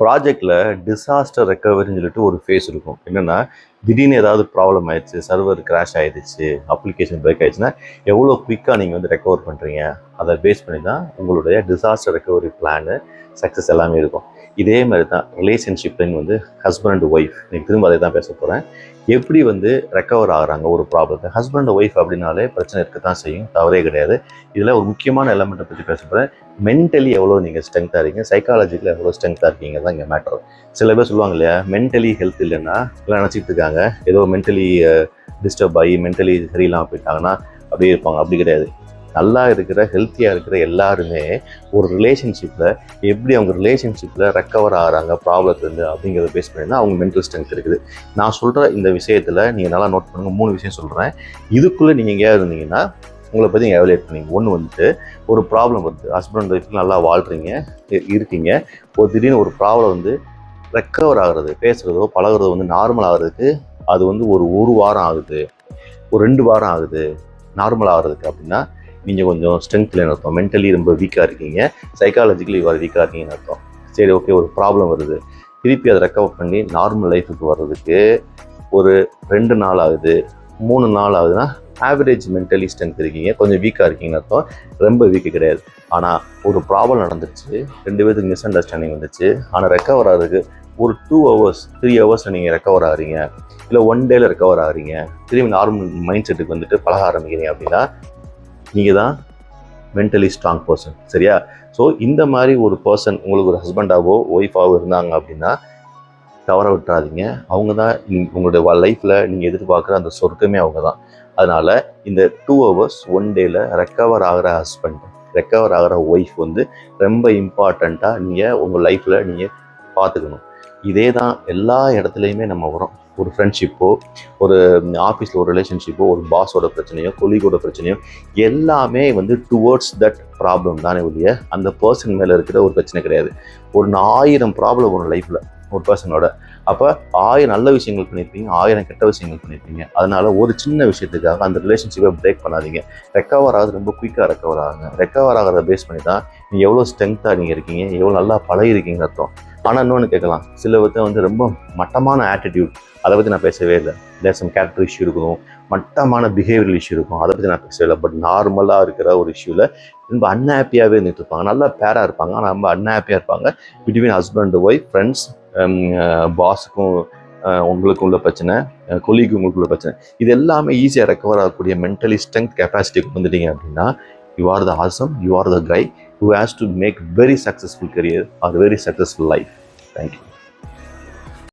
ப்ராஜெக்டில் டிசாஸ்டர் ரெக்கவரின்னு சொல்லிட்டு ஒரு ஃபேஸ் இருக்கும். என்னென்னா திடீர்னு ஏதாவது ப்ராப்ளம் ஆயிடுச்சு சர்வர் கிராஷ் ஆயிடுச்சு அப்ளிகேஷன் பிரேக் ஆயிடுச்சுன்னா எவ்வளோ குயிக்காக நீங்கள் வந்து ரெக்கவர் பண்ணுறீங்க அதை பேஸ் பண்ணி தான் உங்களுடைய டிசாஸ்டர் ரெக்கவரி பிளானு சக்ஸஸ் எல்லாமே இருக்கும். இதே மாதிரி தான் ரிலேஷன்ஷிப்லேயும் வந்து ஹஸ்பண்ட் அண்ட் ஒய்ஃப் நீங்கள் திரும்ப அதை தான் பேச போகிறேன் எப்படி வந்து ரெக்கவர் ஆகுறாங்க ஒரு ப்ராப்ளத்தை ஹஸ்பண்ட் அண்ட் ஒய்ஃப் அப்படின்னாலே பிரச்சனை இருக்க தான் செய்யும். தவறே கிடையாது. இதில் ஒரு முக்கியமான எலமெண்ட்டை பற்றி பேச போகிறேன் மென்டலி எவ்வளோ நீங்கள் ஸ்ட்ரென்த்தாக இருக்கீங்க? சைக்காலஜிக்கல் எவ்வளோ ஸ்ட்ரென்த்தாக இருக்கீங்க தான் இங்கே மேட்டர் சில பேர் சொல்லுவாங்க இல்லையா மென்டலி ஹெல்த் இல்லைன்னா எல்லாம் நினச்சிட்டு இருக்காங்க. ஏதோ மென்டலி டிஸ்டர்ப் ஆகி மென்டலி சரியில்லாமல் போயிட்டாங்கன்னா அப்படியே இருப்பாங்க. அப்படி கிடையாது. நல்லா இருக்கிற ஹெல்த்தியாக இருக்கிற எல்லாருமே ஒரு ரிலேஷன்ஷிப்பில் எப்படி அவங்க ரிலேஷன்ஷிப்பில் ரெக்கவர் ஆகிறாங்க ப்ராப்ளத்துலேருந்து அப்படிங்கிறத பேஸ் பண்ணி அவங்க மென்டல் ஸ்ட்ரென்த் இருக்குது. நான் சொல்கிற இந்த விஷயத்தில் நீங்கள் நல்லா நோட் பண்ணுங்கள் மூணு விஷயம் சொல்கிறேன் இதுக்குள்ளே நீங்கள் எங்கேயா இருந்தீங்கன்னா உங்களை பற்றி நீங்கள் எவலேட் பண்ணீங்க. ஒன்று வந்துட்டு ஒரு ப்ராப்ளம் வருது. ஹஸ்பண்ட் ஒய்ஃப் நல்லா வாழ்கிறீங்க இருக்கீங்க. ஒரு திடீர்னு ஒரு ப்ராப்ளம் வந்து ரெக்கவர் ஆகிறது பேசுகிறதோ பழகுறதோ வந்து நார்மல் ஆகிறதுக்கு அது வந்து ஒரு ஒரு வாரம் ஆகுது. ஒரு ரெண்டு வாரம் ஆகுது நார்மல் ஆகிறதுக்கு அப்படின்னா நீங்கள் கொஞ்சம் ஸ்ட்ரென்த் இல்லைன்னு அர்த்தம். மென்டலி ரொம்ப வீக்காக இருக்கீங்க. சைக்காலஜிக்கலி இவ்வாறு வீக்காக இருக்கீங்கன்னு அர்த்தம். சரி ஓகே ஒரு ப்ராப்ளம் வருது. திருப்பி அதை ரெக்கவர் பண்ணி நார்மல் லைஃபுக்கு வர்றதுக்கு ஒரு ரெண்டு நாள் ஆகுது. மூணு நாள் ஆகுதுன்னா ஆவரேஜ் மென்டலி ஸ்ட்ரென்த் இருக்கீங்க. கொஞ்சம் வீக்காக இருக்கீங்கன்னு அர்த்தம். ரொம்ப வீக்கு கிடையாது. ஆனால் ஒரு ப்ராப்ளம் நடந்துச்சு ரெண்டு பேருக்கு மிஸ் அண்டர்ஸ்டாண்டிங் வந்துச்சு. ஆனால் ரெக்கவர் ஆகிறதுக்கு ஒரு டூ ஹவர்ஸ் த்ரீ ஹவர்ஸில் நீங்கள் ரெக்கவர் ஆகிறீங்க. இல்லை ஒன் டேல ரெக்கவர் ஆகிறீங்க. திரும்பி நார்மல் மைண்ட் செட்டுக்கு வந்துட்டு பழக ஆரம்பிக்கிறீங்க அப்படின்னா நீங்கள் தான் மென்டலி ஸ்ட்ராங் பர்சன் சரியா? ஸோ இந்த மாதிரி ஒரு பர்சன் உங்களுக்கு ஒரு ஹஸ்பண்டாவோ ஒய்ஃபாவோ இருந்தாங்க அப்படின்னா தவற விட்டுறாதீங்க. அவங்க தான் உங்களுடைய லைஃப்பில் நீங்கள் எதிர்பார்க்குற அந்த சொர்க்கமே அவங்க தான் அதனால் இந்த டூ ஹவர்ஸ் ஒன் டேயில் ரெக்கவர் ஆகிற ஹஸ்பண்ட் ரெக்கவர் ஆகிற ஒய்ஃப் வந்து ரொம்ப இம்பார்ட்டண்ட்டாக நீங்கள் உங்கள் லைஃப்பில் நீங்கள் பார்த்துக்கணும். இதே தான் எல்லா இடத்துலையுமே நம்ம வரோம் ஒரு ஃப்ரெண்ட்ஷிப்போ ஒரு ஆஃபீஸில் ஒரு ரிலேஷன்ஷிப்போ ஒரு பாஸோட பிரச்சனையோ கொலீகோட பிரச்சனையோ எல்லாமே வந்து டுவர்ட்ஸ் தட் ப்ராப்ளம் தானே ஒழிய அந்த பர்சன் மேலே இருக்கிற ஒரு பிரச்சனை கிடையாது. ஒரு ஆயிரம் ப்ராப்ளம் ஒரு லைஃப்பில் ஒரு பர்சனோட அப்போ ஆயிரம் நல்ல விஷயங்கள் பண்ணியிருப்பீங்க ஆயிரம் கெட்ட விஷயங்கள் பண்ணியிருப்பீங்க அதனால் ஒரு சின்ன விஷயத்துக்காக அந்த ரிலேஷன்ஷிப்பை பிரேக் பண்ணாதீங்க. ரெக்கவர் ஆகுது ரொம்ப குயிக்காக ரெக்கவர் ஆகுங்க. ரெக்கவர் ஆகிறத பேஸ் பண்ணி தான் நீங்கள் எவ்வளோ ஸ்ட்ரென்த்தாக நீங்கள் இருக்கீங்க எவ்வளோ நல்லா பழகிருக்கீங்க அர்த்தம். ஆனால் இன்னொன்று கேட்கலாம். சில பேர்த்த வந்து ரொம்ப மட்டமான ஆட்டிடியூட் அதை பற்றி நான் பேசவே இல்லை. தேர் சம் கேரக்டர் இஷ்யூ இருக்கும் மட்டமான பிஹேவியல் இஷ்யூ இருக்கும் அதை பற்றி நான் பேசவே இல்லை. பட் நார்மலாக இருக்கிற ஒரு இஷ்யூவில் ரொம்ப அன்ஹாப்பியாகவே இருந்துட்டு இருப்பாங்க. நல்லா பேராக இருப்பாங்க. ஆனால் ரொம்ப அன்ஹாப்பியாக இருப்பாங்க. பிட்வீன் ஹஸ்பண்ட் ஒய்ஃப் ஃப்ரெண்ட்ஸ் பாஸுக்கும் உங்களுக்கும் உள்ள பிரச்சனை uh, கொலிக்கு உங்களுக்குள்ள பிரச்சனை. இது எல்லாமே ஈஸியாக ரெக்கவர் ஆகக்கூடிய மென்டலி ஸ்ட்ரென்த் கெப்பாசிட்டிக்கு வந்துட்டீங்க அப்படின்னா you are the awesome you are the guy who has to make very successful career or very successful life. Thank you.